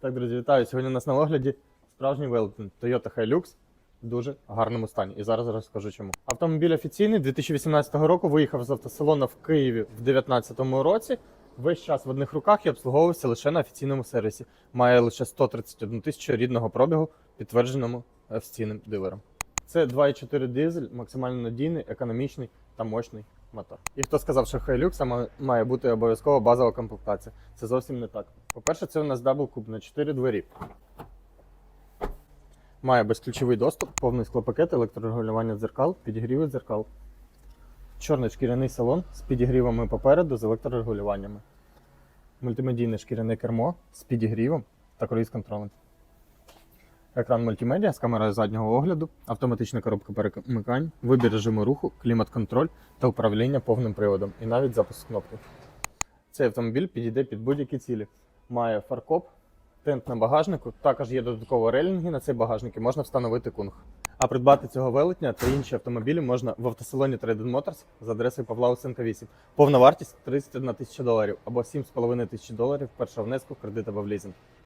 Так, друзі, вітаю. Сьогодні у нас на огляді справжній велетень Toyota Hilux в дуже гарному стані. І зараз розкажу чому. Автомобіль офіційний 2018 року виїхав з автосалону в Києві в 2019 році. Весь час в одних руках і обслуговувався лише на офіційному сервісі. Має лише 131 тисячу рідного пробігу, підтвердженому офіційним дилером. Це 2,4 дизель, максимально надійний, економічний та мощний мотор. І хто сказав, що Hilux ма- має бути обов'язково базова комплектація? Це зовсім не так. По-перше, це у нас дабл куб на 4 двері. Має безключовий доступ, повний склопакет, електрорегулювання дзеркал, підігріви дзеркал. Чорний шкіряний салон з підігрівами попереду з електрорегулюваннями. Мультимедійне шкіряне кермо з підігрівом та круїз-контролем. Екран мультимедіа з камерою заднього огляду, автоматична коробка перемикань, вибір режиму руху, клімат-контроль та управління повним приводом і навіть запуск кнопки. Цей автомобіль підійде під будь-які цілі. Має фаркоп, тент на багажнику, також є додаткові релінги на цей багажник і можна встановити кунг. А придбати цього велетня та інші автомобілі можна в автосалоні Trade Motors з адресою Павла Усенка 8. Повна вартість 31 тисяча доларів або 7,5 тисяч доларів першого внеску в кредит або в лізинг.